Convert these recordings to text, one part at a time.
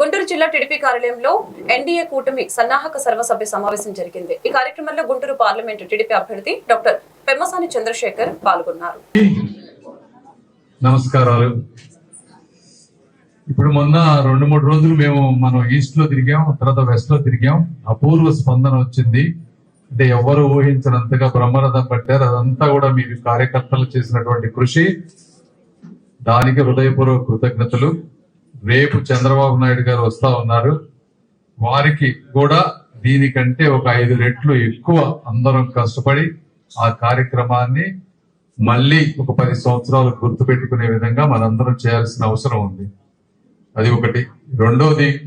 గుంటూరు జిల్లా టీడీపీ కార్యాలయంలో ఎన్డీఏ కూటమి సన్నాహక సర్వసభ్య సమావేశం జరిగింది. ఈ కార్యక్రమంలో గుంటూరు పార్లమెంటు టీడీపీ అభ్యర్థి డాక్టర్ పెమ్మసాని చంద్రశేఖర్ పాల్గొన్నారు. నమస్కారాలు. ఇప్పుడు మొన్న రెండు మూడు రోజులు మేము మనం ఈస్ట్లో తిరిగాం తర్వాత వెస్ట్లో తిరిగాం. అపూర్వ స్పందన వచ్చింది. అంటే ఎవరు ఊహించినంతగా బ్రహ్మరథం పట్టారు. అదంతా కూడా మీ కార్యకర్తలు చేసినటువంటి కృషి. దానికి హృదయపూర్వక కృతజ్ఞతలు. రేపు చంద్రబాబు నాయుడు గారు వస్తా ఉన్నారు. వారికి కూడా దీనికంటే ఒక ఐదు రెట్లు ఎక్కువ అందరం కష్టపడి ఆ కార్యక్రమాన్ని మళ్ళీ ఒక పది సంవత్సరాలు గుర్తుపెట్టుకునే విధంగా మనందరం చేయాల్సిన అవసరం ఉంది. అది ఒకటి. రెండోది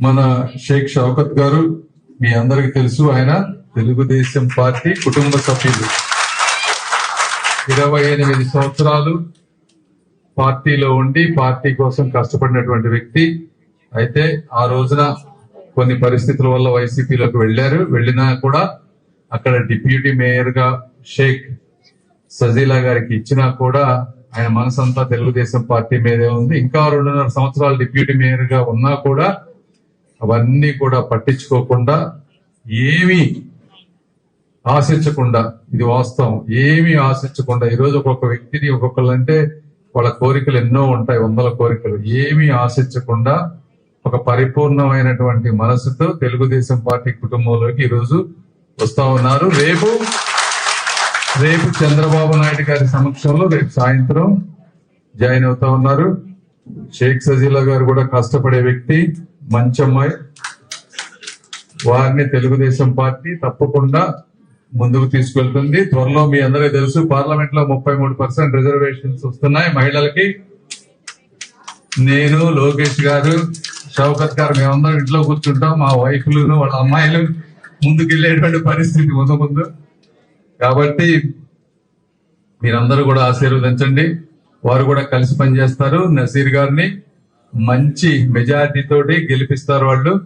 మన షేక్ షౌకత్ గారు మీ అందరికి తెలుసు ఆయన తెలుగుదేశం పార్టీ కుటుంబ సభ్యులు. ఇరవై ఎనిమిది సంవత్సరాలు పార్టీలో ఉండి పార్టీ కోసం కష్టపడినటువంటి వ్యక్తి. అయితే ఆ రోజున కొన్ని పరిస్థితుల వల్ల వైసీపీలోకి వెళ్ళారు వెళ్ళినా కూడా అక్కడ డిప్యూటీ మేయర్గా షేక్ సజీలా గారికి ఇచ్చినా కూడా ఆయన మనసంతా తెలుగుదేశం పార్టీ మీదే ఉంది. ఇంకా రెండున్నర సంవత్సరాలు డిప్యూటీ మేయర్గా ఉన్నా కూడా అవన్నీ కూడా పట్టించుకోకుండా ఏమీ ఆశించకుండా ఇది వాస్తవం ఏమీ ఆశించకుండా ఈ రోజు ఒక్కొక్క వ్యక్తిని ఒక్కొక్కళ్ళంటే వాళ్ళ కోరికలు ఎన్నో ఉంటాయి వందల కోరికలు. ఏమీ ఆశించకుండా ఒక పరిపూర్ణమైనటువంటి మనసుతో తెలుగుదేశం పార్టీ కుటుంబంలోకి ఈ రోజు వస్తా ఉన్నారు. రేపు రేపు చంద్రబాబు నాయుడు గారి సమక్షంలో రేపు సాయంత్రం జాయిన్ అవుతా ఉన్నారు. షేక్ సజీలా గారు కూడా కష్టపడే వ్యక్తి మంచి అమ్మాయి వారిని తెలుగుదేశం పార్టీ తప్పకుండా ముందుకు తీసుకెళ్తుంది. త్వరలో మీ అందరికీ తెలుసు పార్లమెంట్లో ముప్పై మూడు పర్సెంట్ రిజర్వేషన్స్ వస్తున్నాయి మహిళలకి. నేను లోకేష్ గారు షౌకత్ గారు మేమందరం ఇంట్లో కూర్చుంటాం. మా వైఫ్లు వాళ్ళ అమ్మాయిలు ముందుకెళ్ళేటువంటి పరిస్థితి ముందు ముందు. కాబట్టి మీరందరూ కూడా ఆశీర్వదించండి. వారు కూడా కలిసి పనిచేస్తారు. నసీర్ గారిని మంచి మెజారిటీ తోటి గెలిపిస్తారు వాళ్ళు.